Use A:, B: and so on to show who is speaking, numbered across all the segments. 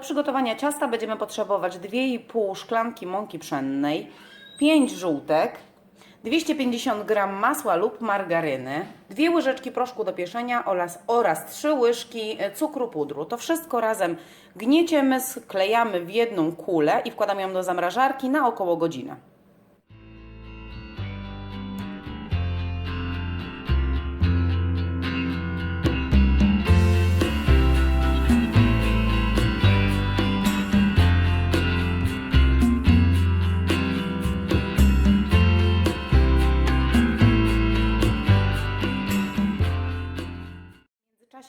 A: przygotowania ciasta będziemy potrzebować 2,5 szklanki mąki pszennej, 5 żółtek, 250 g masła lub margaryny, 2 łyżeczki proszku do pieczenia oraz, oraz 3 łyżki cukru pudru. To wszystko razem gnieciemy, sklejamy w jedną kulę i wkładamy ją do zamrażarki na około godzinę.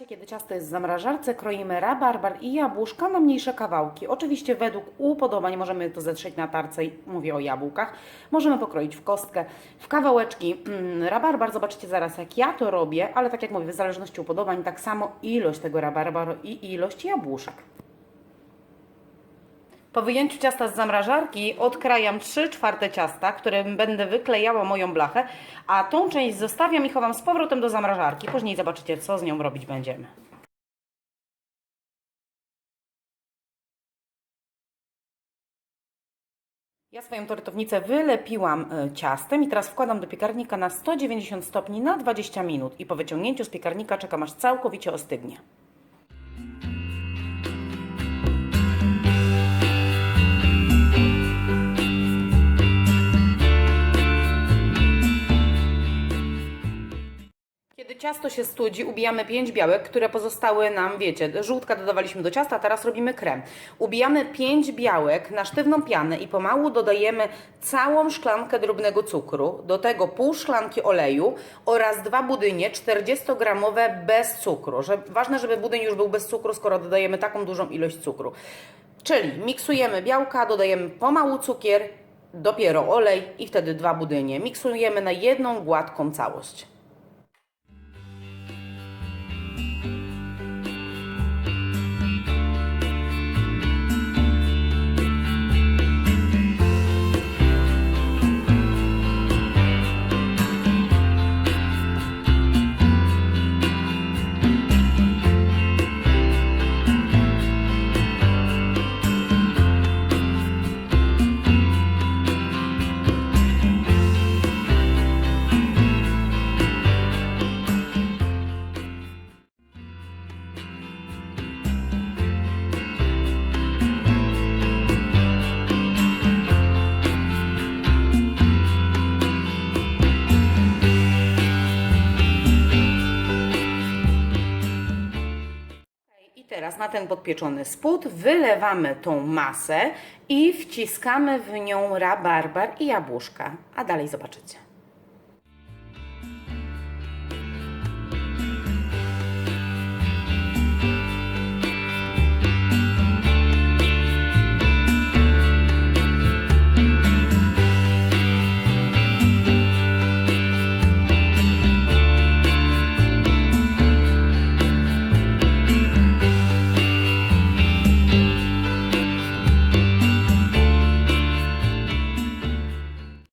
A: Kiedy ciasto jest w zamrażarce, kroimy rabarbar i jabłuszka na mniejsze kawałki. Oczywiście według upodobań możemy to zetrzeć na tarce, mówię o jabłkach. Możemy pokroić w kostkę, w kawałeczki. Mm, Rabarbar, zobaczycie zaraz jak ja to robię, ale tak jak mówię, w zależności upodobań, tak samo ilość tego rabarbaru i ilość jabłuszek. Po wyjęciu ciasta z zamrażarki odkrajam 3 czwarte ciasta, którym będę wyklejała moją blachę, a tą część zostawiam i chowam z powrotem do zamrażarki. Później zobaczycie, co z nią robić będziemy. Ja swoją tortownicę wylepiłam e, ciastem i teraz wkładam do piekarnika na 190 stopni na 20 minut i po wyciągnięciu z piekarnika czekam aż całkowicie ostygnie. Ciasto się studzi, ubijamy 5 białek, które pozostały nam, wiecie, żółtka dodawaliśmy do ciasta, teraz robimy krem. Ubijamy 5 białek na sztywną pianę i pomału dodajemy całą szklankę drobnego cukru, do tego pół szklanki oleju oraz dwa budynie 40-gramowe bez cukru. Że, ważne, żeby budyń już był bez cukru, skoro dodajemy taką dużą ilość cukru. Czyli miksujemy białka, dodajemy pomału cukier, dopiero olej i wtedy dwa budynie. Miksujemy na jedną gładką całość. Teraz na ten podpieczony spód wylewamy tą masę i wciskamy w nią rabarbar i jabłuszka. A dalej zobaczycie.